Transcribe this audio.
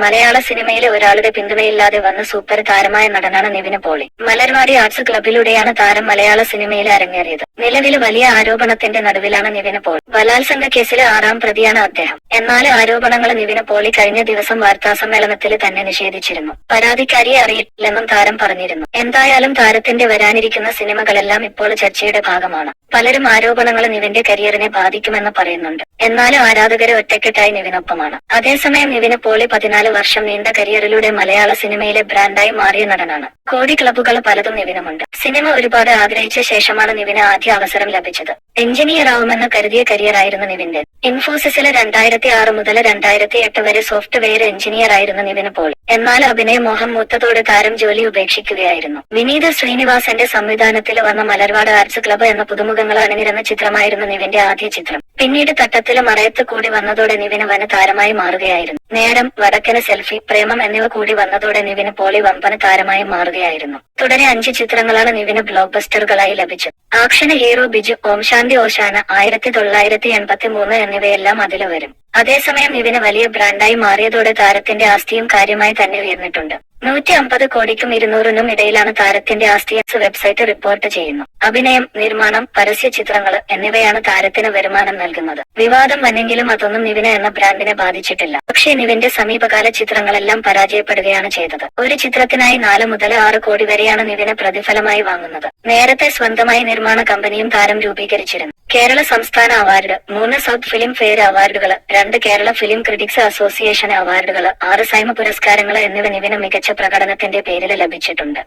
മലയാള സിനിമയിലെ ഒരാളുടെ പിന്തുണയില്ലാതെ വന്ന സൂപ്പർ താരമായ നടനാണ് നിവിന് പോളി. മലർവാടി ആർട്സ് ക്ലബിലൂടെയാണ് താരം മലയാള സിനിമയിൽ അരങ്ങേറിയത്. നിലവിൽ വലിയ ആരോപണത്തിന്റെ നടുവിലാണ് നിവിന് പോളി. ബലാത്സംഗ കേസിലെ ആറാം പ്രതിയാണ് അദ്ദേഹം. എന്നാൽ ആരോപണങ്ങൾ നിവിന് പോളി കഴിഞ്ഞ ദിവസം വാർത്താസമ്മേളനത്തിൽ തന്നെ നിഷേധിച്ചിരുന്നു. പരാതിക്കാരിയെ അറിയില്ലെന്നും താരം പറഞ്ഞിരുന്നു. എന്തായാലും താരത്തിന്റെ വരാനിരിക്കുന്ന സിനിമകളെല്ലാം ഇപ്പോൾ ചർച്ചയുടെ ഭാഗമാണ്. പലരും ആരോപണങ്ങൾ നിവിന്റെ കരിയറിനെ ബാധിക്കുമെന്ന് പറയുന്നുണ്ട്. എന്നാലും ആരാധകരെ ഒറ്റക്കെട്ടായി നിവിനൊപ്പമാണ്. അതേസമയം നിവിന് പോളി പതിനാല് വർഷം നീണ്ട കരിയറിലൂടെ മലയാള സിനിമയിലെ ബ്രാൻഡായി മാറിയ നടനാണ്. കോടി ക്ലബുകൾ പലതും നിവിനുമുണ്ട്. സിനിമ ഒരുപാട് ആഗ്രഹിച്ച ശേഷമാണ് നിവിന് ആദ്യ അവസരം ലഭിച്ചത്. എഞ്ചിനീയർ ആവുമെന്ന് കരുതിയ കരിയറായിരുന്നു നിവിന്റെ ഇൻഫോസിസിലെ രണ്ടായിരത്തി ആറ് മുതൽ രണ്ടായിരത്തി എട്ട് വരെ സോഫ്റ്റ്വെയർ എഞ്ചിനീയർ ആയിരുന്നു നിവിന് പോൾ. എന്നാൽ അഭിനയ മോഹം മൂത്തതോടെ താരം ജോലി ഉപേക്ഷിക്കുകയായിരുന്നു. വിനീത് ശ്രീനിവാസന്റെ സംവിധാനത്തിൽ വന്ന മലർവാട് ആർട്സ് ക്ലബ്ബ് എന്ന പുതുമുഖങ്ങൾ അണിനിരുന്ന ചിത്രമായിരുന്നു നിവിന്റെ ആദ്യ ചിത്രം. പിന്നീട് തട്ടത്തിലും മറയത്ത് കൂടി വന്നതോടെ നിവിന് വന താരമായി മാറുകയായിരുന്നു. നേരം വടക്കന് സെൽഫി പ്രേമം എന്നിവ കൂടി വന്നതോടെ നിവിന് പോളി വമ്പന താരമായി മാറുകയായിരുന്നു. തുടരെ അഞ്ച് ചിത്രങ്ങളാണ് നിവിന് ബ്ലോക്ക് ബസ്റ്ററുകളായി ലഭിച്ചത്. ആക്ഷൻ ഹീറോ ബിജു ഓം ശാന്തി ഓശാന ആയിരത്തി തൊള്ളായിരത്തി എൺപത്തി മൂന്ന് എന്നിവയെല്ലാം അതിൽ വരും. അതേസമയം ഇവന് വലിയ ബ്രാൻഡായി മാറിയതോടെ താരത്തിന്റെ ആസ്തിയും കാര്യമായി തന്നെ ഉയർന്നിട്ടുണ്ട്. നൂറ്റി അമ്പത് കോടിക്കും ഇരുന്നൂറിനും ഇടയിലാണ് താരത്തിന്റെ ആസ്തി വെബ്സൈറ്റ് റിപ്പോർട്ട് ചെയ്യുന്നു. അഭിനയം നിർമ്മാണം പരസ്യ ചിത്രങ്ങൾ എന്നിവയാണ് താരത്തിന് വരുമാനം നൽകുന്നത്. വിവാദം വന്നെങ്കിലും അതൊന്നും നിവിന എന്ന ബ്രാൻഡിനെ ബാധിച്ചിട്ടില്ല. പക്ഷേ നിവിന്റെ സമീപകാല ചിത്രങ്ങളെല്ലാം പരാജയപ്പെടുകയാണ് ചെയ്തത്. ഒരു ചിത്രത്തിനായി നാല് മുതൽ ആറ് കോടി വരെയാണ് നിവിന് പ്രതിഫലമായി വാങ്ങുന്നത്. നേരത്തെ സ്വന്തമായി നിർമ്മാണ കമ്പനിയും താരം രൂപീകരിച്ചിരുന്നു. കേരള സംസ്ഥാന അവാർഡ് മൂന്ന് സൗത്ത് ഫിലിം ഫെയർ അവാർഡുകൾ രണ്ട് കേരള ഫിലിം ക്രിറ്റിക്സ് അസോസിയേഷൻ അവാർഡുകൾ ആറ് സൈമ പുരസ്കാരങ്ങൾ എന്നിവ നിവിന് മികച്ച പ്രകടനത്തിന്റെ പേരിൽ ലഭിച്ചിട്ടുണ്ട്.